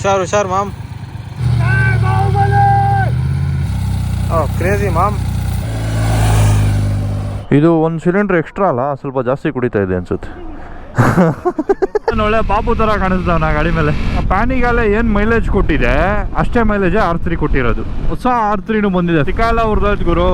ಹುಷಾರ್ ಹುಷಾರು ಮಾಮ್. ಓ crazy ma'am. ಇದು ಒಂದು ಸಿಲಿಂಡರ್ ಎಕ್ಸ್ಟ್ರಾ ಅಲ್ಲ ಸ್ವಲ್ಪ ಜಾಸ್ತಿ ಕುಡಿತಾ ಇದೆ ಅನ್ಸುತ್ತೆ. ಒಳ್ಳೆ ಬಾಬು ತರ ಕಾಣಿಸ್ತಾವ ನಾ ಗಾಡಿ ಮೇಲೆ. ಪ್ಯಾನಿಗಾಲೆ ಏನ್ ಮೈಲೇಜ್ ಕೊಟ್ಟಿದೆ ಅಷ್ಟೇ ಮೈಲೇಜ್ ಆರ್ ತ್ರೀ ಕೊಟ್ಟಿರೋದು. ಹೊಸ ಆರ್ ತ್ರೀನು ಬಂದಿದೆ. ಸಿಕ್ಕಾಲ ಉರ್ದಾಯ್ತು ಗುರು.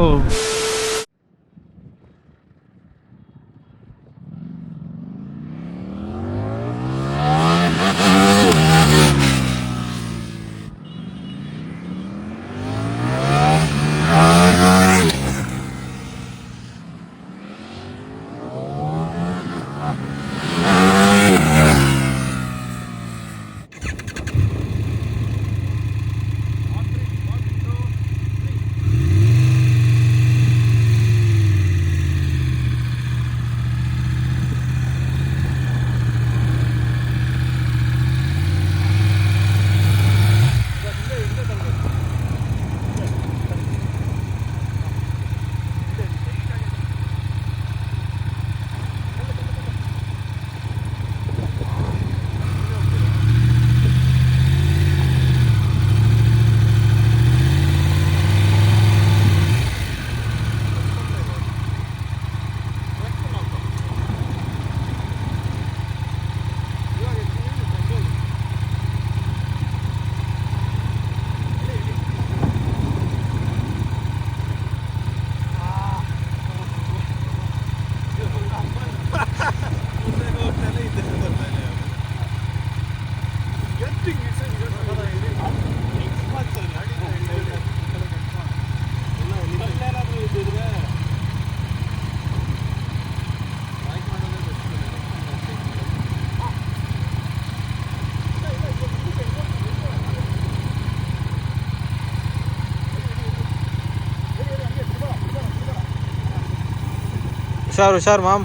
ಹುಷಾರ್ ಹುಷಾರ್ ಮಾಮ್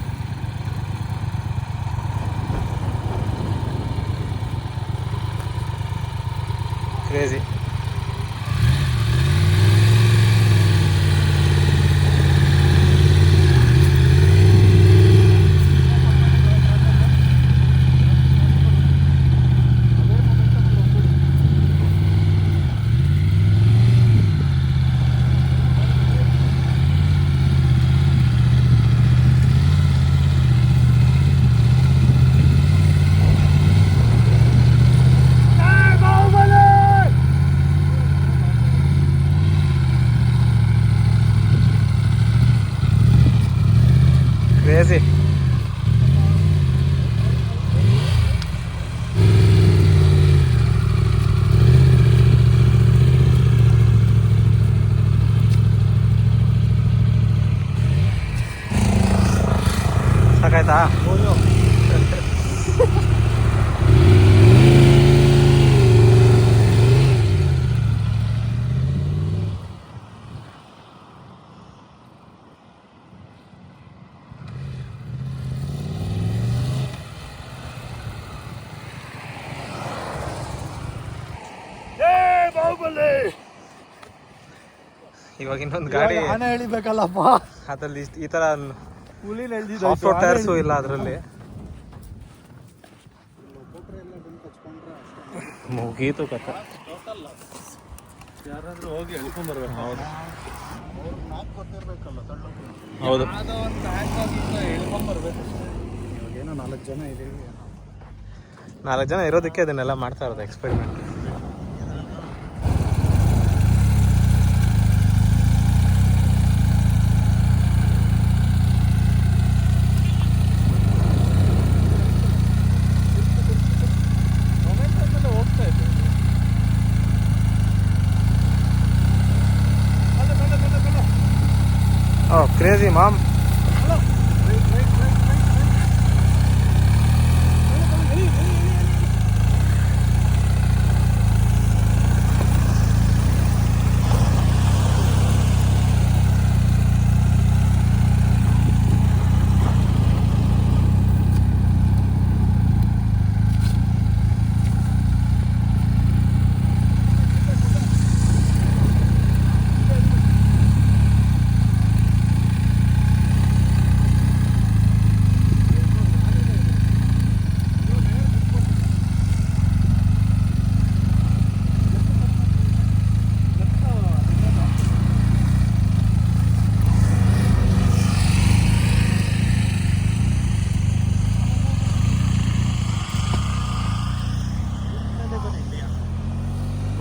ಕ್ರೇಜಿ ಕ್ರೇಜಿ ಸಾಕಾಯ್ತಾ ಇವಾಗ ಇನ್ನೊಂದು ಗಾಡಿ ಆನೆ ಎಳಿಬೇಕಲ್ಲಪ್ಪ. ಅದ್ರಲ್ಲಿ ಇಷ್ಟ್- ಈ ತರ ಹುಲಿನ ಎಳ್ದಿದ್ದು ರೋಡ್ ಟೈರ್ಸು ಇಲ್ಲ ಅದರಲ್ಲಿ. ಮುಗೀತು ಕತೆ. ಯಾರಾದ್ರೂ ಹೋಗಿ ಎಳ್ಕೊಂಡ್ ಬರ್ಬೇಕು? ಹೌದು. ಹೌದು. ಎಳ್ಕೊಂಡ್ ಬರ್ಬೇಕು ಏನೋ ನಾಲ್ಕು ಜನ ಇದೀವಿ. ನಾಲ್ಕು ಜನ ಇರೋದಕ್ಕೆ ಅದನ್ನೆಲ್ಲ ಮಾಡ್ತಾ ಇರೋದು ಎಕ್ಸ್ಪೆರಿಮೆಂಟ್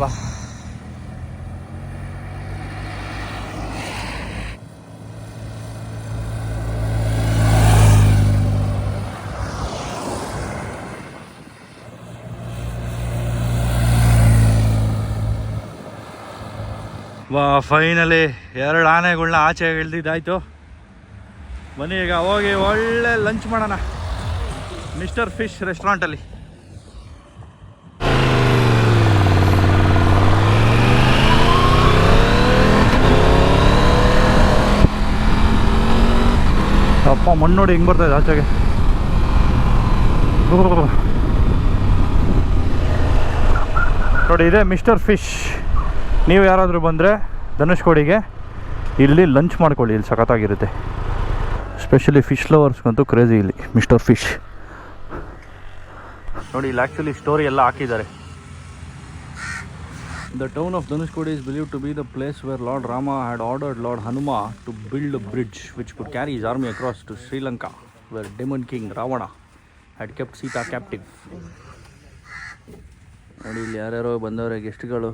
ಅಪ್ಪ ವಾ ಫೈನಲಿ ಎರಡು ಆನೆಗಳನ್ನ ಆಚೆ ಇಳ್ದಿದ್ದಾಯ್ತು ಬನ್ನಿ ಈಗ ಹೋಗಿ ಒಳ್ಳೆ ಲಂಚ್ ಮಾಡೋಣ. ಮಿಸ್ಟರ್ ಫಿಶ್ ರೆಸ್ಟೋರೆಂಟಲ್ಲಿ ಅಪ್ಪ ಮಣ್ಣು ನೋಡಿ ಹಿಂಗೆ ಬರ್ತಾ ಇದೆ ಆಚೆಗೆ ನೋಡಿ, ಇದೆ ಮಿಸ್ಟರ್ ಫಿಶ್. ನೀವು ಯಾರಾದರೂ ಬಂದರೆ ಧನುಷ್ಕೋಡಿಗೆ ಇಲ್ಲಿ ಲಂಚ್ ಮಾಡ್ಕೊಳ್ಳಿ, ಇಲ್ಲಿ ಸಖತ್ತಾಗಿರುತ್ತೆ. ಸ್ಪೆಷಲಿ ಫಿಶ್ ಲವರ್ಸ್ಗಂತೂ ಕ್ರೇಜಿ ಇಲ್ಲಿ, ಮಿಸ್ಟರ್ ಫಿಶ್. ನೋಡಿ, ಇಲ್ಲಿ ಆ್ಯಕ್ಚುಲಿ ಸ್ಟೋರಿ ಎಲ್ಲ ಹಾಕಿದ್ದಾರೆ. The town of Dhanushkodi is believed to be the place where Lord Rama had ordered Lord Hanuma to build a bridge which could carry his army across to Sri Lanka, where Demon King Ravana had kept Sita captive. ನೋಡಿ ಇಲ್ಲಿ ಯಾರ್ಯಾರೋ ಬಂದವರೆ ಗೆಸ್ಟ್ಗಳು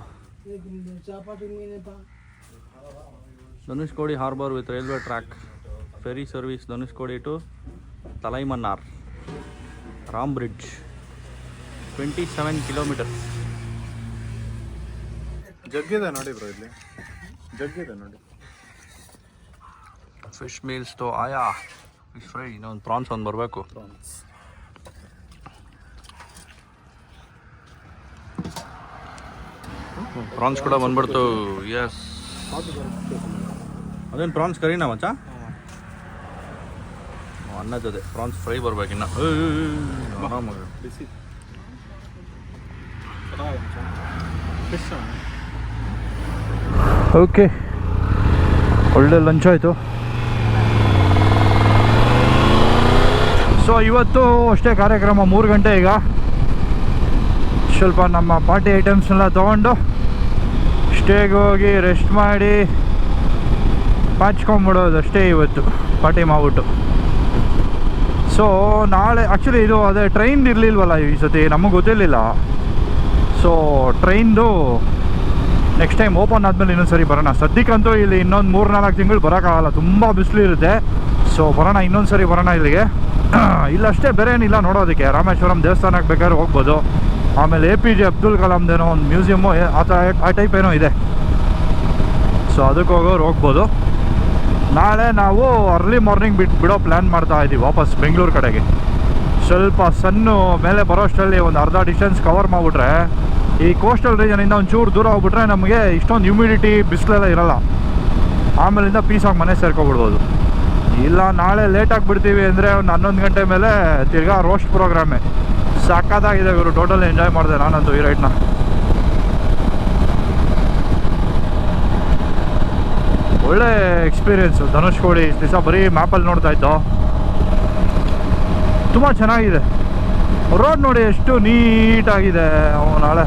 Dhanushkodi harbour with railway track ferry service Dhanushkodi to Talaimannar Ram bridge twenty seven kilometres ಜಗ್ಗಿದೆ ನೋಡಿ bro ಇಲ್ಲಿ. ಜಗ್ಗಿದೆ ನೋಡಿ. Fish meals ತೋ ಆಯಾ. Fish fry ಇನ್ನೊಂದು ಪ್ರಾನ್ಸ್ ಒಂದು ಬರಬೇಕು. ಪ್ರಾನ್ಸ್ ಕೂಡ ಬಂದ್ಬಿಡ್ತು. ಎಸ್ ಅದೇನು ಪ್ರಾನ್ಸ್ ಕರೀನ ಮಚ್ಚ? ಅನ್ನ ಜೊತೆ. ಪ್ರಾನ್ಸ್ ಫ್ರೈ ಬರ್ಬೇಕಿನ್ನ ಆರಾಮಾಗಿ. ಬಿಸಿ. Fish okay. ಒಳ್ಳೆ ಲಂಚ್ ಆಯಿತು. ಸೊ ಇವತ್ತು ಅಷ್ಟೇ ಕಾರ್ಯಕ್ರಮ, ಮೂರು ಗಂಟೆ ಈಗ. ಸ್ವಲ್ಪ ನಮ್ಮ ಪಾರ್ಟಿ ಐಟಮ್ಸ್ನೆಲ್ಲ ತೊಗೊಂಡು ಸ್ಟೇಗೆ ಹೋಗಿ ರೆಸ್ಟ್ ಮಾಡಿ, ಪಾಚ್ಕೊಂಬಿಡೋದು ಅಷ್ಟೇ ಇವತ್ತು ಪಾರ್ಟಿ ಮಾಡ್ಬಿಟ್ಟು. ಸೊ ನಾಳೆ ಆ್ಯಕ್ಚುಲಿ ಇದು ಅದೇ ಟ್ರೈನ್ ಇರಲಿಲ್ವಲ್ಲ ಈ ಸತಿ, ನಮಗೆ ಗೊತ್ತಿರಲಿಲ್ಲ. ಸೊ ಟ್ರೈನ್ದು ನೆಕ್ಸ್ಟ್ ಟೈಮ್ ಓಪನ್ ಆದಮೇಲೆ ಇನ್ನೊಂದು ಸರಿ ಬರೋಣ. ಸದ್ಯಕ್ಕಂತೂ ಇಲ್ಲಿ ಇನ್ನೊಂದು ಮೂರು ನಾಲ್ಕು ತಿಂಗಳು ಬರೋಕ್ಕಾಗಲ್ಲ ತುಂಬ ಬಿಸಿಲು ಇರುತ್ತೆ ಸೊ ಬರೋಣ, ಇನ್ನೊಂದು ಸರಿ ಬರೋಣ ಇಲ್ಲಿಗೆ. ಇಲ್ಲಷ್ಟೇ ಬೇರೆ ಏನಿಲ್ಲ ನೋಡೋದಕ್ಕೆ. ರಾಮೇಶ್ವರಂ ದೇವಸ್ಥಾನಕ್ಕೆ ಬೇಕಾದ್ರೆ ಹೋಗ್ಬೋದು. ಆಮೇಲೆ ಎ ಪಿ ಜೆ ಅಬ್ದುಲ್ ಕಲಾಮ್ದೇನೋ ಒಂದು ಮ್ಯೂಸಿಯಮ್ಮು ಆ ಥರ ಆ ಟೈಪ್ ಏನೋ ಇದೆ. ಸೊ ಅದಕ್ಕೆ ಹೋಗೋರು ಹೋಗ್ಬೋದು. ನಾಳೆ ನಾವು ಅರ್ಲಿ ಮಾರ್ನಿಂಗ್ ಬಿಟ್ಟು ಬಿಡೋ ಪ್ಲ್ಯಾನ್ ಮಾಡ್ತಾ ಇದ್ದೀವಿ ವಾಪಸ್ ಬೆಂಗಳೂರು ಕಡೆಗೆ. ಸ್ವಲ್ಪ ಸಣ್ಣ ಮೇಲೆ ಬರೋಷ್ಟರಲ್ಲಿ ಒಂದು ಅರ್ಧ ಡಿಸ್ಟೆನ್ಸ್ ಕವರ್ ಮಾಡಿಬಿಟ್ರೆ ಈ ಕೋಸ್ಟಲ್ ರೀಜನಿಂದ ಒಂಚೂರು ದೂರ ಹೋಗ್ಬಿಟ್ರೆ ನಮಗೆ ಇಷ್ಟೊಂದು ಹ್ಯೂಮಿಡಿಟಿ ಬಿಸಿಲೆಲ್ಲ ಇರಲ್ಲ. ಆಮೇಲಿಂದ ಪೀಸಾಗಿ ಮನೆ ಸೇರ್ಕೊಬಿಡ್ಬೋದು. ಇಲ್ಲ, ನಾಳೆ ಲೇಟಾಗಿ ಬಿಡ್ತೀವಿ ಅಂದರೆ ಒಂದು ಹನ್ನೊಂದು ಗಂಟೆ ಮೇಲೆ ತಿರ್ಗಾ ರೋಸ್ಟ್ ಪ್ರೋಗ್ರಾಮೇ ಸಕ್ಕತ್ತಾಗಿದೆ ಇವರು ಟೋಟಲ್ ಎಂಜಾಯ್ ಮಾಡಿದೆ ನಾನಂತೂ ಈ ರೈಡ್ನ ಒಳ್ಳೆ ಎಕ್ಸ್ಪೀರಿಯೆನ್ಸು ಧನುಷ್ಕೋಡಿ ದಿವಸ ಬರೀ ಮ್ಯಾಪಲ್ಲಿ ನೋಡ್ತಾ ಇದ್ದೋ. ತುಂಬ ಚೆನ್ನಾಗಿದೆ. ರೋಡ್ ನೋಡಿ ಎಷ್ಟು ನೀಟಾಗಿದೆ ಅವನು ನಾಳೆ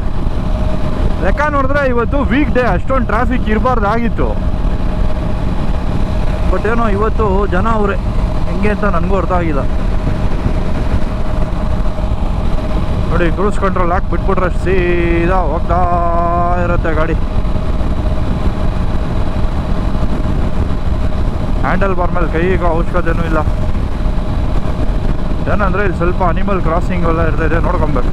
ಲೆಕ್ಕ ನೋಡಿದ್ರೆ ಇವತ್ತು ವೀಕ್ ಡೇ ಅಷ್ಟೊಂದು ಟ್ರಾಫಿಕ್ ಇರಬಾರ್ದಾಗಿತ್ತು ಬಟ್ ಏನೋ ಇವತ್ತು ಜನ ಅವರೇ, ಹೆಂಗೆ ಅಂತ ನನಗೂ ಅರ್ಥ ಆಗಿಲ್ಲ. ನೋಡಿ ಕ್ರೂಸ್ ಕಂಟ್ರೋಲ್ ಹಾಕಿ ಬಿಟ್ಬಿಟ್ರೆ ಸೀದಾ ಹೋಗ್ತಾ ಇರುತ್ತೆ ಗಾಡಿ. ಹ್ಯಾಂಡಲ್ ಬಾರ್ ಮೇಲೆ ಕೈಗೆ ಅವಶ್ಯಕತೆನೂ ಇಲ್ಲ. ಏನಂದರೆ ಇಲ್ಲಿ ಸ್ವಲ್ಪ ಅನಿಮಲ್ ಕ್ರಾಸಿಂಗ್ ಎಲ್ಲ ಇರ್ತದೆ, ನೋಡ್ಕೊಬೇಕು.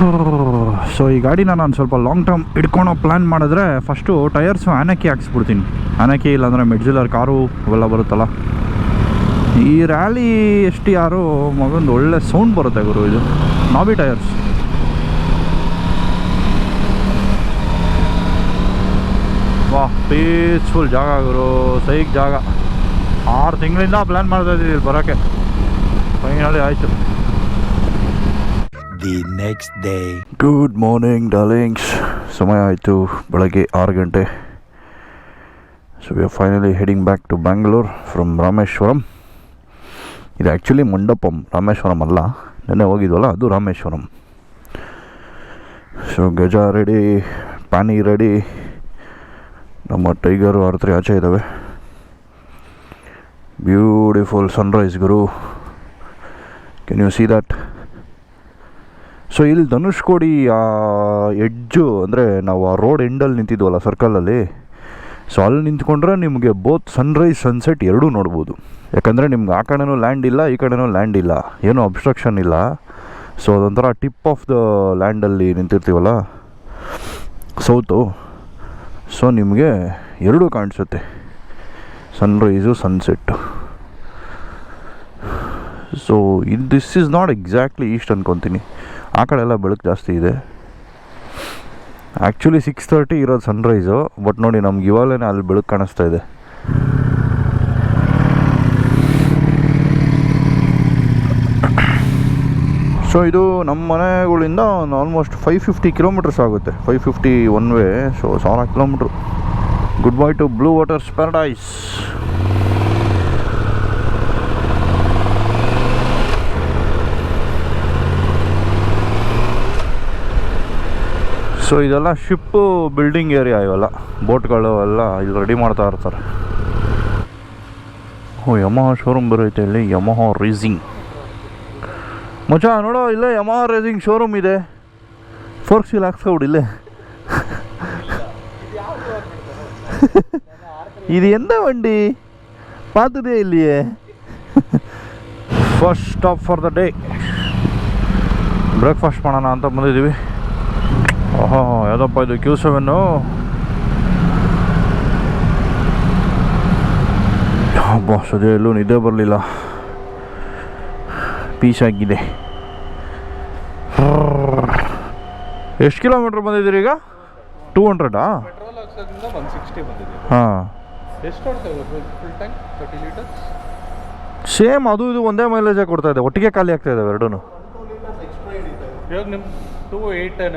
ಸೊ, ಈ ಗಾಡಿನ ನಾನು ಸ್ವಲ್ಪ ಲಾಂಗ್ ಟರ್ಮ್ ಇಟ್ಕೊಳೋ ಪ್ಲ್ಯಾನ್ ಮಾಡಿದ್ರೆ ಫಸ್ಟು ಟಯರ್ಸು ಆನಕಿ ಹಾಕ್ಸ್ಬಿಡ್ತೀನಿ. ಆನಕಿ ಇಲ್ಲಾಂದರೆ ಮೆಡ್ಜಿಲರ್ ಕಾರು ಅವೆಲ್ಲ ಬರುತ್ತಲ್ಲ? ಈ ರ್ಯಾಲಿ ಎಷ್ಟು ಯಾರು ಮಗೊಂದು ಒಳ್ಳೆ ಸೌಂಡ್ ಬರುತ್ತೆ ಗುರು ಇದು. ನಾಬಿ ಟಯರ್ಸ್ ವಾ ಪೀಸ್ಫುಲ್ ಜಾಗ ಗುರು, ಸೈಕ್ ಜಾಗ. ಆರು ತಿಂಗಳಿಂದ ಪ್ಲ್ಯಾನ್ ಮಾಡ್ತಾ ಇದ್ದೀವಿ ಬರೋಕ್ಕೆ. ಫೈನಲಿ ಆಯಿತು. The next day. Good morning darlings ಸಮಯ ಆಯಿತು. ಬೆಳಗ್ಗೆ ಆರು ಗಂಟೆ. So we are finally heading back to Bangalore from Rameswaram ಇದು ಆ್ಯಕ್ಚುಲಿ ಮಂಡಪಂ ರಾಮೇಶ್ವರಂ ಅಲ್ಲ. ನೆನ್ನೆ ಹೋಗಿದ್ವಲ್ಲ, ಅದು Rameswaram so Gaja ready Pani ready ನಮ್ಮ ಟೈಗರು ಆರತ್ರಿ ಆಚೆ ಇದ್ದಾವೆ beautiful sunrise Guru. Can you see that so ಇಲ್ಲಿ ಧನುಷ್ಕೋಡಿ ಆ ಎಡ್ಜು ಅಂದರೆ ನಾವು ಆ ರೋಡ್ ಎಂಡಲ್ಲಿ ನಿಂತಿದ್ವಲ್ಲ ಸರ್ಕಲಲ್ಲಿ ಸೊ ಅಲ್ಲಿ ನಿಂತ್ಕೊಂಡ್ರೆ ನಿಮಗೆ ಬೋತ್ ಸನ್ರೈಸ್ ಸನ್ಸೆಟ್ ಎರಡೂ ನೋಡ್ಬೋದು. ಯಾಕಂದರೆ ನಿಮ್ಗೆ ಆ ಕಡೆನೂ ಲ್ಯಾಂಡ್ ಇಲ್ಲ, ಈ ಕಡೆನೂ ಲ್ಯಾಂಡ್ ಇಲ್ಲ. ಏನೂ ಅಬ್ಸ್ಟ್ರಕ್ಷನ್ ಇಲ್ಲ. ಸೊ ಅದೊಂಥರ ಟಿಪ್ ಆಫ್ ದ ಲ್ಯಾಂಡಲ್ಲಿ ನಿಂತಿರ್ತೀವಲ್ಲ. ಸೌತು. ಸೊ ನಿಮಗೆ ಎರಡೂ ಕಾಣಿಸುತ್ತೆ. ಸನ್ರೈಸು ಸನ್ಸೆಟ್ಟು ಸೊ ಇದು this is not exactly east ಅನ್ಕೊತೀನಿ. ಆ ಕಡೆ ಎಲ್ಲ ಬೆಳಕು ಜಾಸ್ತಿ ಇದೆ. ಆ್ಯಕ್ಚುಲಿ ಸಿಕ್ಸ್ ತರ್ಟಿ ಇರೋದು ಸನ್ರೈಸು ಬಟ್ ನೋಡಿ ನಮ್ಗೆ ಇವಾಗಲೇ ಅಲ್ಲಿ ಬೆಳಕು ಕಾಣಿಸ್ತಾ ಇದೆ. ಸೊ ಇದು ನಮ್ಮ ಮನೆಗಳಿಂದ ಒಂದು ಆಲ್ಮೋಸ್ಟ್ ಫೈವ್ ಫಿಫ್ಟಿ ಕಿಲೋಮೀಟರ್ಸ್ ಆಗುತ್ತೆ. Five fifty one way so ಸಾವಿರ kilometre good bye to blue waters paradise so ಇದೆಲ್ಲ ಶಿಪ್ಪು ಬಿಲ್ಡಿಂಗ್ ಏರಿಯಾ ಇವೆಲ್ಲ. ಬೋಟ್ಗಳು ಎಲ್ಲ ಇಲ್ಲಿ ರೆಡಿ ಮಾಡ್ತಾ ಇರ್ತಾರೆ. ಓ ಯಮಹ ಶೋರೂಮ್ ಬರುತ್ತೆ ಇಲ್ಲಿ. ಯಮಹ ರೇಸಿಂಗ್ ಮಚಾ ನೋಡೋ, ಇಲ್ಲೇ ಯಮಹ ರೇಸಿಂಗ್ ಶೋರೂಮ್ ಇದೆ. ಫೋರ್ಕ್ಸ್ ಇಲ್ಲಿ ಹಾಕ್ಸ್ಕೊಬಿಡಿ ಇಲ್ಲೇ. ಇದು ಎಂದ ವಂಡಿ ಪಾತ್ರೆ ಇಲ್ಲಿಯೇ? First stop for the day breakfast ಮಾಡೋಣ ಅಂತ ಬಂದಿದ್ದೀವಿ. ಓಹೋ ಯಾವುದಪ್ಪ ಇದು ಕ್ಯೂ ಸೆವೆನ್ನು ಹಬ್ಬ ಸದ್ಯ ಎಲ್ಲೂ ನಿದ್ದೆ ಬರಲಿಲ್ಲ. ಪೀಸ್ ಆಗಿದೆ. ಎಷ್ಟು ಕಿಲೋಮೀಟ್ರ್ ಬಂದಿದ್ದೀರಿ ಈಗ? ಟೂ ಹಂಡ್ರೆಡಾ ಹಾಂ. ಸೇಮ್ ಅದು ಇದು ಒಂದೇ ಮೈಲೇಜ್ ಕೊಡ್ತಾ ಇದೆ. ಒಟ್ಟಿಗೆ ಖಾಲಿ ಆಗ್ತಾ ಇದ್ದಾವೆ ಎರಡೂ ಟೂ ಹಿಡಿಯೋದಲ್ಲ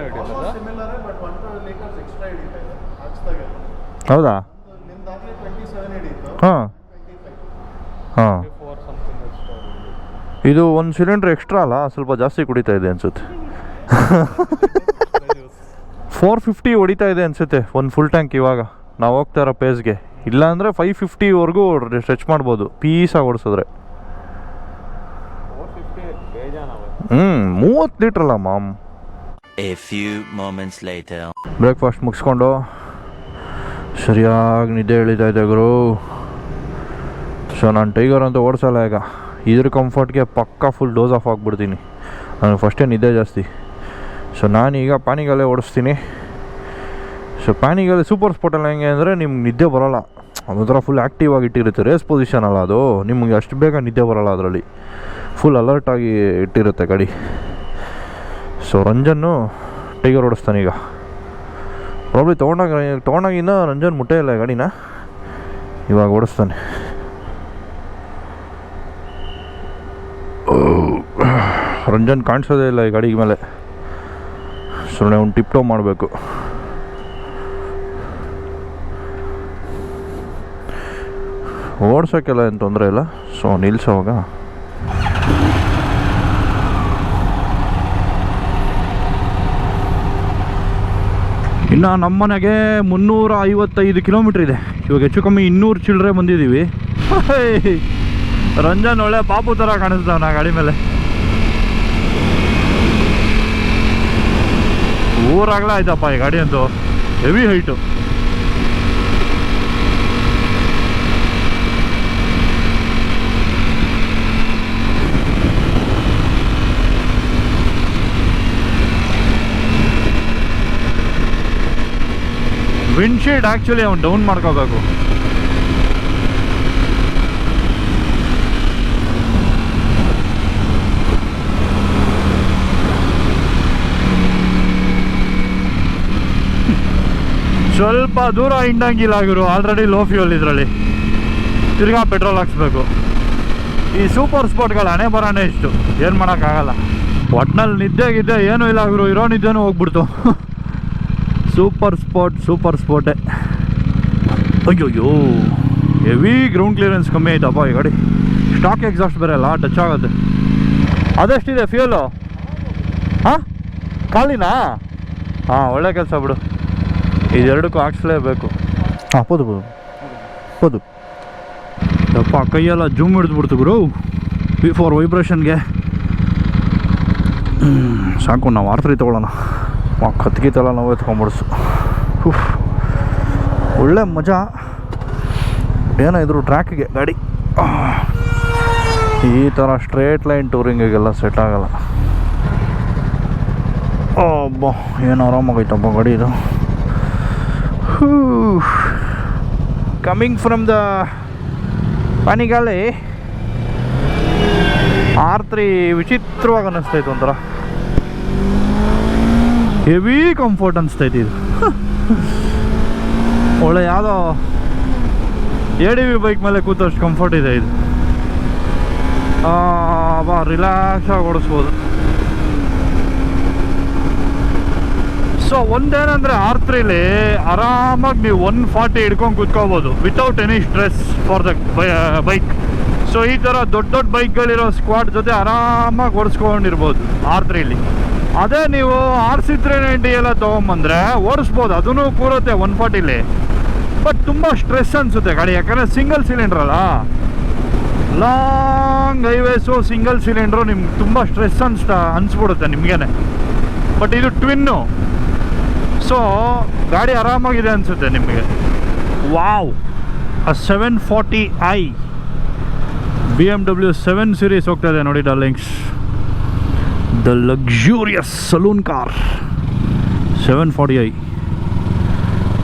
ಹೌದಾ? ಹಾಂ. ಹಾಂ. ಫೋರ್ ಸಮಥಿಂಗ್ ಅಷ್ಟು ಇದು ಒಂದು ಸಿಲಿಂಡರ್ ಎಕ್ಸ್ಟ್ರಾ ಅಲ್ಲ ಸ್ವಲ್ಪ ಜಾಸ್ತಿ ಕುಡಿತಾ ಇದೆ ಅನ್ಸುತ್ತೆ. ಫೋರ್ ಫಿಫ್ಟಿ ಹೊಡಿತಾ ಇದೆ ಅನ್ಸುತ್ತೆ ಒಂದು ಫುಲ್ ಟ್ಯಾಂಕ್ ಇವಾಗ. ನಾವು ಹೋಗ್ತಾ ಇರೋ ಪೇಸ್ಗೆ ಇಲ್ಲಾಂದರೆ ಫೈವ್ ಫಿಫ್ಟಿವರೆಗೂ ಸ್ಟ್ರೆಚ್ ಮಾಡ್ಬೋದು ಪೀಸಾಗಿ ಓಡಿಸಿದ್ರೆ. ಹ್ಞೂ ಮೂವತ್ತು ಲೀಟ್ರಲ್ಲ ma'am. A few moments later. Breakfast ಮುಗಿಸ್ಕೊಂಡು ಸರಿಯಾಗಿ ನಿದ್ದೆ ಎಳಿತಾ ಇದೆ ಗುರು. ಸೊ ನಾನು ಟೈಗರ್ ಅಂತ ಓಡಿಸಲ್ಲ ಈಗ. ಇದ್ರ ಕಂಫರ್ಟ್ಗೆ ಪಕ್ಕ ಫುಲ್ ಡೋಸ್ ಆಫ್ ಆಗಿಬಿಡ್ತೀನಿ. ನನಗೆ ಫಸ್ಟೇ ನಿದ್ದೆ ಜಾಸ್ತಿ. ಸೊ ನಾನೀಗ ಪಾನಿಗಾಲೆ ಓಡಿಸ್ತೀನಿ. ಸೊ ಪ್ಯಾನಿಗಲ್ಲಿ ಸೂಪರ್ ಸ್ಪೋರ್ಟಲ್ಲಿ ಹೆಂಗೆ ಅಂದರೆ ನಿಮ್ಗೆ ನಿದ್ದೆ ಬರೋಲ್ಲ. ಅದೊಂಥರ ಫುಲ್ ಆ್ಯಕ್ಟಿವ್ ಆಗಿ ಇಟ್ಟಿರುತ್ತೆ. ರೇಸ್ ಪೊಸಿಷನ್ ಅಲ್ಲ ಅದು. ನಿಮಗೆ ಅಷ್ಟು ಬೇಗ ನಿದ್ದೆ ಬರೋಲ್ಲ ಅದರಲ್ಲಿ. ಫುಲ್ ಅಲರ್ಟಾಗಿ ಇಟ್ಟಿರುತ್ತೆ ಗಾಡಿ. ಸೊ, ರಂಜನ್ನು ಟೈಗರ್ ಓಡಿಸ್ತಾನೆ ಈಗ. ಪ್ರಾಬ್ಲಿ ತೊಗೊಂಡಾಗ ತೊಗೊಂಡಾಗಿನ ರಂಜನ್ ಮುಟ್ಟೇ ಇಲ್ಲ ಗಾಡಿನ. ಇವಾಗ ಓಡಿಸ್ತಾನೆ. ರಂಜನ್ ಕಾಣಿಸೋದೇ ಇಲ್ಲ ಈ ಗಾಡಿ ಮೇಲೆ. ಸುಮ್ಮನೆ ಒಂದು ಟಿಪ್ ಟೋ ಮಾಡಬೇಕು. ಓಡ್ಸೋಕ್ಕೆಲ್ಲ ಏನು ತೊಂದರೆ ಇಲ್ಲ. ಸೊ ನಿಲ್ಸೋವಾಗ ಇನ್ನು ನಮ್ಮ ಮನೆಗೆ ಮುನ್ನೂರ ಐವತ್ತೈದು ಕಿಲೋಮೀಟ್ರ್ ಇದೆ. ಇವಾಗ ಹೆಚ್ಚು ಕಮ್ಮಿ ಇನ್ನೂರು ಚಿಲ್ಲರೆ ಬಂದಿದ್ದೀವಿ. ರಂಜನ್ ಒಳ್ಳೆ ಪಾಪು ಥರ ಕಾಣಿಸ್ತಾವ ಗಾಡಿ ಮೇಲೆ. ಊರಾಗಲೇ ಆಯ್ತಪ್ಪ ಈ ಗಾಡಿ ಅಂತೂ ಹೆವಿ ಹೈಟು ವಿಂಡ್ಶೀಲ್ಡ್ ಆ್ಯಕ್ಚುಲಿ ಅವ್ನು ಡೌನ್ ಮಾಡ್ಕೋಬೇಕು. ಸ್ವಲ್ಪ ದೂರ ಹಿಂಡಂಗಿಲ್ಲ ಆಗಿರು ಆಲ್ರೆಡಿ ಲೋ ಫ್ಯೂಲ್ ಇದರಲ್ಲಿ. ತಿರ್ಗಾ ಪೆಟ್ರೋಲ್ ಹಾಕ್ಸ್ಬೇಕು. ಈ ಸೂಪರ್ ಸ್ಪಾಟ್ಗಳು ಹಣೆ ಬರೋಣ ಇಷ್ಟು. ಏನು ಮಾಡೋಕ್ಕಾಗಲ್ಲ. ಒಟ್ನಲ್ಲಿ ನಿದ್ದೆ ಗಿದ್ದೆ ಏನೂ ಇಲ್ಲ ಆಗಿರು ಇರೋ ನಿದ್ದೆನೂ ಹೋಗ್ಬಿಡ್ತು. Super spot super ಸ್ಪಾಟೇ. ಅಯ್ಯೋಯ್ಯೋ ಹೆವಿ ಗ್ರೌಂಡ್ ಕ್ಲಿಯರೆನ್ಸ್ ಕಮ್ಮಿ ಆಯ್ತಪ್ಪ ಈ ಗಾಡಿ. ಸ್ಟಾಕ್ ಎಕ್ಸಾಸ್ಟ್ ಬೇರೆ ಅಲ್ಲ ಟಚ್ ಆಗುತ್ತೆ. ಅದೆಷ್ಟಿದೆ ಫ್ಯೂಲು ಹಾಂ? ಖಾಲಿನಾ? ಹಾಂ ಒಳ್ಳೆ ಕೆಲಸ ಬಿಡು. ಇದೆರಡಕ್ಕೂ ಹಾಕ್ಸ್ಲೇಬೇಕು. ಹಾಂ ಪೋದು ಪೋದು. ಪೋದು. ಯಪ್ಪ ಕೈಯೆಲ್ಲ ಜೂಮ್ ಹಿಡಿದ್ಬಿಡ್ತು ಗುರು. ಬಿಫೋರ್ ವೈಬ್ರೇಷನ್ಗೆ ಸಾಕು ನಾವು ಆರ್ ತ್ರೀ ತೊಗೊಳ್ಳೋಣ. ಕತ್ಗಿತೆಲ್ಲ ನಾವು ಎತ್ಕೊಂಬಿಡ್ಸು. ಒಳ್ಳೆ ಮಜಾ. ಏನೋ ಇದ್ರು ಟ್ರ್ಯಾಕಿಗೆ. ಗಾಡಿ. ಈ ಥರ ಸ್ಟ್ರೇಟ್ ಲೈನ್ ಟೂರಿಂಗಿಗೆಲ್ಲ ಸೆಟ್ ಆಗಲ್ಲ. ಅಬ್ಬ, ಏನು ಆರಾಮಾಗೈತಪ್ಪ ಗಾಡಿ ಇದು. Coming from the Panigale R three ವಿಚಿತ್ರವಾಗಿ ಅನ್ನಿಸ್ತೈತೆ ಒಂಥರ. ಹೆವಿ ಕಂಫರ್ಟ್ ಅನಿಸ್ತೈತಿ ಇದು. ಒಳ್ಳೆ ಯಾವುದೋ ಎ ಡಿ ವಿ ಬೈಕ್ ಮೇಲೆ ಕೂತಷ್ಟು ಕಂಫರ್ಟ್ ಇದೆ ಇದು. ಬಾ ರಿಲ್ಯಾಕ್ಸ್ ಆಗಿ ಓಡಿಸ್ಬೋದು. ಸೊ ಒಂದೇನಂದ್ರೆ ಆರ್ ತ್ರೀಲಿ ಆರಾಮಾಗಿ ನೀವು ಒನ್ ಫಾರ್ಟಿ ಹಿಡ್ಕೊಂಡು ಕೂತ್ಕೋಬೋದು without any stress for the bike so ಈ ಥರ ದೊಡ್ಡ ದೊಡ್ಡ ಬೈಕ್ಗಳಿರೋ ಸ್ಕ್ವಾಡ್ ಜೊತೆ ಆರಾಮಾಗಿ ಓಡಿಸ್ಕೊಂಡಿರ್ಬೋದು ಆರ್ ತ್ರೀಲಿ ಅದೇ ನೀವು ಆರ್ ಸಿ ತ್ರೀ ನೈಂಟಿ ಎಲ್ಲ ತೊಗೊಂಬಂದ್ರೆ ಓಡಿಸ್ಬೋದು. ಅದೂ ಕೂರುತ್ತೆ ಒನ್ ಫಾರ್ಟಿಲಿ ಬಟ್ ತುಂಬ ಸ್ಟ್ರೆಸ್ ಅನಿಸುತ್ತೆ ಗಾಡಿ, ಯಾಕಂದರೆ ಸಿಂಗಲ್ ಸಿಲಿಂಡ್ರ್ ಅಲ್ಲ. ಲಾಂಗ್ ಹೈವೇಸು ಸಿಂಗಲ್ ಸಿಲಿಂಡ್ರು ನಿಮ್ಗೆ ತುಂಬ ಸ್ಟ್ರೆಸ್ ಅನ್ಸ್ತಾ, ಅನಿಸ್ಬಿಡುತ್ತೆ ನಿಮಗೇನೆ. ಬಟ್ ಇದು ಟ್ವಿನ್ನು ಸೊ ಗಾಡಿ ಆರಾಮಾಗಿದೆ ಅನಿಸುತ್ತೆ ನಿಮಗೆ. ವಾವ್ ಆ seven forty I B M W seven series ಹೋಗ್ತಾ ನೋಡಿ darlings the luxurious saloon car seven forty I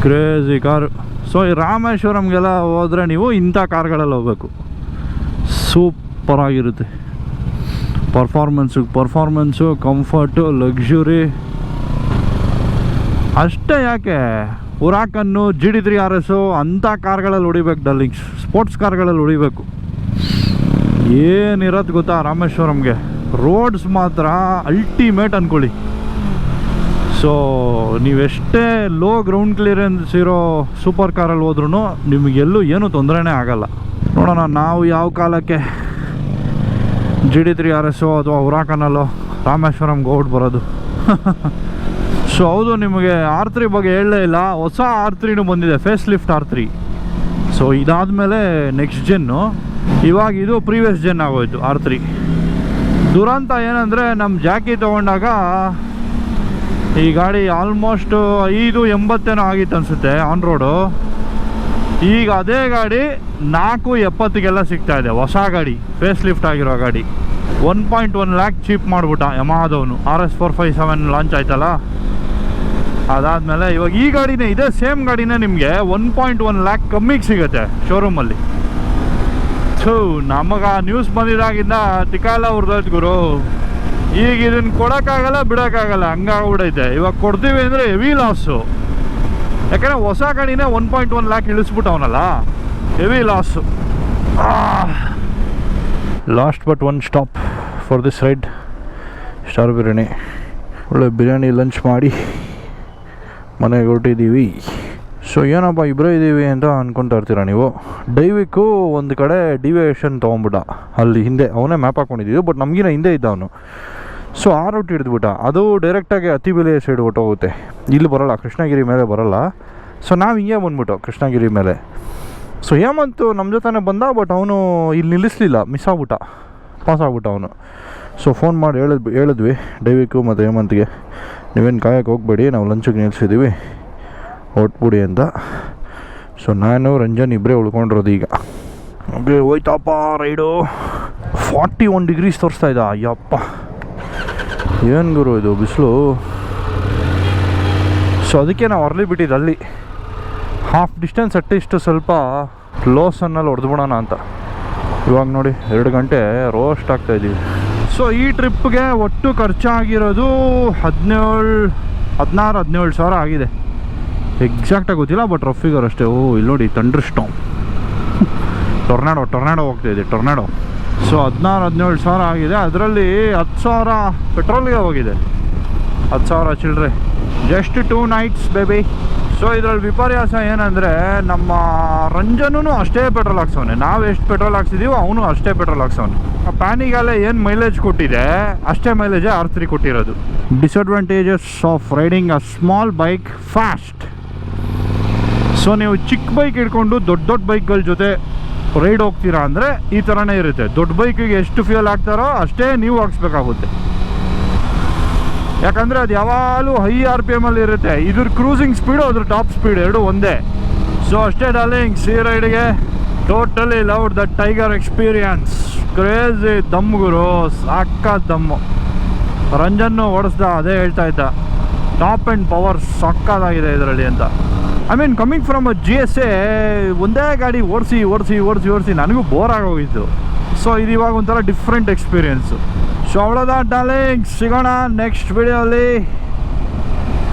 crazy car so ಈ ರಾಮೇಶ್ವರಂಗೆಲ್ಲ ಹೋದರೆ ನೀವು ಇಂಥ ಕಾರ್ಗಳಲ್ಲಿ ಹೋಗ್ಬೇಕು. ಸೂಪರಾಗಿರುತ್ತೆ. ಪರ್ಫಾರ್ಮೆನ್ಸು ಪರ್ಫಾರ್ಮೆನ್ಸು ಕಂಫರ್ಟು ಲಕ್ಸುರಿ ಅಷ್ಟೇ ಯಾಕೆ? Huracan G D three R S ಅಂಥ ಕಾರ್ಗಳಲ್ಲಿ ಹೊಡಿಬೇಕು ಡಲ್ಲಿಂಗ್ಸ್. ಸ್ಪೋರ್ಟ್ಸ್ ಕಾರ್ಗಳಲ್ಲಿ ಹೊಡಿಬೇಕು ಏನಿರತ್ತೆ ಗೊತ್ತಾ ರಾಮೇಶ್ವರಂಗೆ? ರೋಡ್ಸ್ ಮಾತ್ರ ಅಲ್ಟಿಮೇಟ್ ಅಂದ್ಕೊಳ್ಳಿ ಸೊ ನೀವೆಷ್ಟೇ ಲೋ ಗ್ರೌಂಡ್ ಕ್ಲಿಯರೆನ್ಸ್ ಇರೋ ಸೂಪರ್ ಕಾರಲ್ಲಿ ಹೋದ್ರೂ ನಿಮಗೆಲ್ಲೂ ಏನೂ ತೊಂದರೆನೇ ಆಗಲ್ಲ. ನೋಡೋಣ ನಾವು ಯಾವ ಕಾಲಕ್ಕೆ G D three R S ಅಥವಾ ಉರಾಕನಲ್ಲೋ ರಾಮೇಶ್ವರಂ ಹೋಗ್ಬಿಟ್ಟು ಬರೋದು. ಸೊ ಹೌದು, ನಿಮಗೆ ಆರ್ ತ್ರೀ ಬಗ್ಗೆ ಹೇಳಲೇ ಇಲ್ಲ. ಹೊಸ ಆರ್ ತ್ರೀನೂ ಬಂದಿದೆ face lift R three so ಇದಾದಮೇಲೆ ನೆಕ್ಸ್ಟ್ ಜೆನ್ನು ಇವಾಗ ಇದು ಪ್ರೀವಿಯಸ್ ಜೆನ್ ಆಗೋಯ್ತು ಆರ್ ತ್ರೀ ದುರಂತ ಏನಂದರೆ ನಮ್ಮ ಜಾಕಿ ತೊಗೊಂಡಾಗ ಈ ಗಾಡಿ ಆಲ್ಮೋಸ್ಟ್ ಐದು ಎಂಬತ್ತೇನೋ ಆಗಿತ್ತು ಅನಿಸುತ್ತೆ ಆನ್ ರೋಡು ಈಗ ಅದೇ ಗಾಡಿ ನಾಲ್ಕು ಎಪ್ಪತ್ತಿಗೆಲ್ಲ ಸಿಗ್ತಾ ಇದೆ, ಹೊಸ ಗಾಡಿ ಫೇಸ್ ಲಿಫ್ಟ್ ಆಗಿರೋ ಗಾಡಿ. One point one lakh cheap ಮಾಡಿಬಿಟ್ಟ ಯಮಾದವನು R S four five seven launch ಆಯ್ತಲ್ಲ? ಅದಾದಮೇಲೆ ಇವಾಗ ಈ ಗಾಡಿನೇ, ಇದೇ ಸೇಮ್ ಗಾಡಿನೇ ನಿಮಗೆ ಒನ್ ಪಾಯಿಂಟ್ ಒನ್ ಲ್ಯಾಕ್ ಕಮ್ಮಿಗೆ ಸಿಗುತ್ತೆ ಶೋರೂಮಲ್ಲಿ ಥೂ, ನಮಗೆ ನ್ಯೂಸ್ ಬಂದಿದಾಗಿಂದ ಟಿಕಾಲ ಉರ್ದೋಯ್ತು ಗುರು. ಈಗ ಇದನ್ನು ಕೊಡೋಕ್ಕಾಗಲ್ಲ, ಬಿಡೋಕ್ಕಾಗಲ್ಲ ಹಂಗಾಗ್ಬಿಡೈತೆ ಇವಾಗ ಕೊಡ್ತೀವಿ ಅಂದರೆ ಹೆವಿ ಲಾಸು ಯಾಕಂದರೆ ಹೊಸ ಗಾಡಿನೇ one point one lakh ಇಳಿಸ್ಬಿಟ್ಟವನಲ್ಲ. Heavy loss last but one stop for this ride star biryani ಒಳ್ಳೆ ಬಿರಿಯಾನಿ ಲಂಚ್ ಮಾಡಿ ಮನೆಗೆ ಹೊರಟಿದ್ದೀವಿ ಸೊ ಏನಪ್ಪ ಇಬ್ಬರೇ ಇದ್ದೀವಿ ಅಂತ ಅಂದ್ಕೊತಾ ಇರ್ತೀರ ನೀವು? ಡೈವಿಕ್ಕು ಒಂದು ಕಡೆ ಡಿವಿಯೇಷನ್ ತೊಗೊಂಬಿಟ್ಟ ಅಲ್ಲಿ ಹಿಂದೆ, ಅವನೇ ಮ್ಯಾಪ್ ಹಾಕ್ಕೊಂಡಿದ್ದೀವಿ ಬಟ್ ನಮಗಿನ ಹಿಂದೆ ಇದ್ದ ಅವನು. ಸೊ ಆ ರೂಟ್ ಹಿಡಿದ್ಬಿಟ್ಟ. ಅದು ಡೈರೆಕ್ಟಾಗಿ ಅತಿ ಬೆಲೆ ಸೈಡ್ ಹೊಟ್ಟೋಗುತ್ತೆ ಇಲ್ಲಿ ಬರೋಲ್ಲ, ಕೃಷ್ಣಗಿರಿ ಮೇಲೆ ಬರೋಲ್ಲ. ಸೊ ನಾವು ಹಿಂಗೆ ಬಂದ್ಬಿಟ್ಟು, ಕೃಷ್ಣಗಿರಿ ಮೇಲೆ. ಸೊ ಹೇಮಂತು ನಮ್ಮ ಜೊತೆನೇ ಬಂದ ಬಟ್ ಅವನು ಇಲ್ಲಿ ನಿಲ್ಲಿಸ್ಲಿಲ್ಲ. ಮಿಸ್ ಆಗ್ಬಿಟ್ಟ. ಪಾಸ್ ಆಗ್ಬಿಟ್ಟ ಅವನು. ಸೊ ಫೋನ್ ಮಾಡಿ ಹೇಳಿದ್ವಿ ಹೇಳಿದ್ವಿ ಡೈವಿಕ್ಕು ಮತ್ತು ಹೇಮಂತ್ಗೆ. ನೀವೇನು ಕಾಯಕ್ಕೆ ಹೋಗಬೇಡಿ, ನಾವು ಲಂಚಿಗೆ ನಿಲ್ಸಿದ್ದೀವಿ ಹೊಟ್ಬಿಡಿ ಅಂತ ಸೊ ನಾನು, ರಂಜನ್ ಇಬ್ಬರೇ ಉಳ್ಕೊಂಡಿರೋದು ಈಗ. ಓಕೆ, ಹೋಯ್ತಪ್ಪ, ರೈಡು. ಫಾರ್ಟಿ ಒನ್ ಡಿಗ್ರೀಸ್ ತೋರಿಸ್ತಾ ಇದ್ದ. ಅಯ್ಯಪ್ಪ. ಏನು ಗುರು ಇದು, ಬಿಸಿಲು? ಸೊ ಅದಕ್ಕೆ ನಾವು ಅರ್ಲಿ ಬಿಟ್ಟಿದ್ದು ಅಲ್ಲಿ. ಹಾಫ್ ಡಿಸ್ಟೆನ್ಸ್ ಅಟ್ಟಿಷ್ಟು ಸ್ವಲ್ಪ ಲೋಸನ್ನಲ್ಲಿ ಹೊಡೆದ್ಬಿಡೋಣ ಅಂತ. ಇವಾಗ ನೋಡಿ, ಎರಡು ಗಂಟೆ ರೋಸ್ಟ್ ಆಗ್ತಾ ಇದ್ದೀವಿ ಸೊ ಈ ಟ್ರಿಪ್ಗೆ ಒಟ್ಟು ಖರ್ಚಾಗಿರೋದು ಹದಿನೇಳು, ಹದಿನಾರು, ಹದಿನೇಳು ಸಾವಿರ ಆಗಿದೆ. ಎಕ್ಸಾಕ್ಟಾಗಿ ಗೊತ್ತಿಲ್ಲ ಬಟ್ ರಫ್ ಅಷ್ಟೇ. ಓ, ಇಲ್ಲಿ ನೋಡಿ ತಂಡ್ರ್ ಸ್ಟಾಮ್ ಟೊರ್ನಾಡೋ ಟೊರ್ನಾಡೋ ಹೋಗ್ತಾ ಇದೆ ಟೊರ್ನಾಡೋ ಸೊ ಹದಿನಾರು, ಹದಿನೇಳು ಸಾವಿರ ಆಗಿದೆ. ಅದರಲ್ಲಿ ಹತ್ತು ಸಾವಿರ ಪೆಟ್ರೋಲ್ಗೆ ಹೋಗಿದೆ. ಹತ್ತು ಸಾವಿರ ಚಿಲ್ಲರೆ. Just two nights baby so ಇದರಲ್ಲಿ ವಿಪರ್ಯಾಸ ಏನಂದರೆ, ನಮ್ಮ ರಂಜನೂ ಅಷ್ಟೇ ಪೆಟ್ರೋಲ್ ಹಾಕ್ಸವನೆ. ನಾವು ಎಷ್ಟು ಪೆಟ್ರೋಲ್ ಹಾಕ್ಸಿದೀವೋ ಅವನು ಅಷ್ಟೇ ಪೆಟ್ರೋಲ್ ಹಾಕ್ಸವನೆ. ಆ ಪ್ಯಾನಿಗೆಲ್ಲ ಏನು ಮೈಲೇಜ್ ಕೊಟ್ಟಿದೆ, ಅಷ್ಟೇ ಮೈಲೇಜೇ ಆರ್ ತ್ರೀ ಕೊಟ್ಟಿರೋದು. Disadvantages of riding a small bike fast so ನೀವು ಚಿಕ್ಕ ಬೈಕ್ ಹಿಡ್ಕೊಂಡು ದೊಡ್ಡ ದೊಡ್ಡ ಬೈಕ್ಗಳ ಜೊತೆ ರೈಡ್ ಹೋಗ್ತೀರಾ ಅಂದರೆ ಈ ಥರನೇ ಇರುತ್ತೆ. ದೊಡ್ಡ ಬೈಕಿಗೆ ಎಷ್ಟು ಫ್ಯೂಯಲ್ ಹಾಕ್ತಾರೋ ಅಷ್ಟೇ ನೀವು ಹಾಕ್ಸ್ಬೇಕಾಗುತ್ತೆ. ಯಾಕಂದರೆ ಅದು ಯಾವಾಗಲೂ ಹೈ ಆರ್ ಪಿ ಎಮಲ್ಲಿ ಇರುತ್ತೆ. ಇದ್ರ ಕ್ರೂಸಿಂಗ್ ಸ್ಪೀಡು ಅದ್ರ ಟಾಪ್ ಸ್ಪೀಡ್ ಎರಡು ಒಂದೇ. ಸೊ ಅಷ್ಟೇ ಡಾರ್ಲಿಂಗ್ ಸಿ ರೈಡ್ಗೆ totally love the tiger experience crazy ದಮ್ ಗುರು, ಸಾಕ ದಮ್ಮು ರಂಜನ್ನು ಓಡಿಸ್ದ, ಅದೇ ಹೇಳ್ತಾ ಇದ್ದ. ಟಾಪ್ ಆ್ಯಂಡ್ ಪವರ್ ಸಕ್ಕದಾಗಿದೆ ಇದರಲ್ಲಿ ಅಂತ. I mean coming from G S A ಒಂದೇ ಗಾಡಿ ಓಡಿಸಿ ಓಡಿಸಿ ಓಡಿಸಿ ಓಡಿಸಿ ನನಗೂ ಬೋರ್ ಆಗೋಗಿತ್ತು. ಸೊ ಇದು ಇವಾಗ ಒಂಥರ ಡಿಫ್ರೆಂಟ್ ಎಕ್ಸ್ಪೀರಿಯೆನ್ಸು ಸೊ ಅವಳದ ಡಾರ್ಲಿಂಗ್ ಸಿಗೋಣ ನೆಕ್ಸ್ಟ್ ವಿಡಿಯೋಲಿ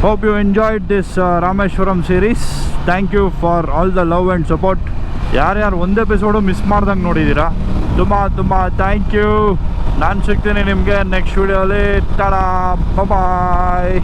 hope you enjoyed this Rameswaram series thank you for all the love and support ಯಾರ್ಯಾರು ಒಂದು ಎಪಿಸೋಡು ಮಿಸ್ ಮಾಡ್ದಂಗೆ ನೋಡಿದ್ದೀರಾ ತುಂಬ ತುಂಬ ಥ್ಯಾಂಕ್ ಯು ನಾನು ಸಿಗ್ತೀನಿ ನಿಮಗೆ ನೆಕ್ಸ್ಟ್ ವಿಡಿಯೋಲಿ ಟಾಡಾ ಬಾಯ್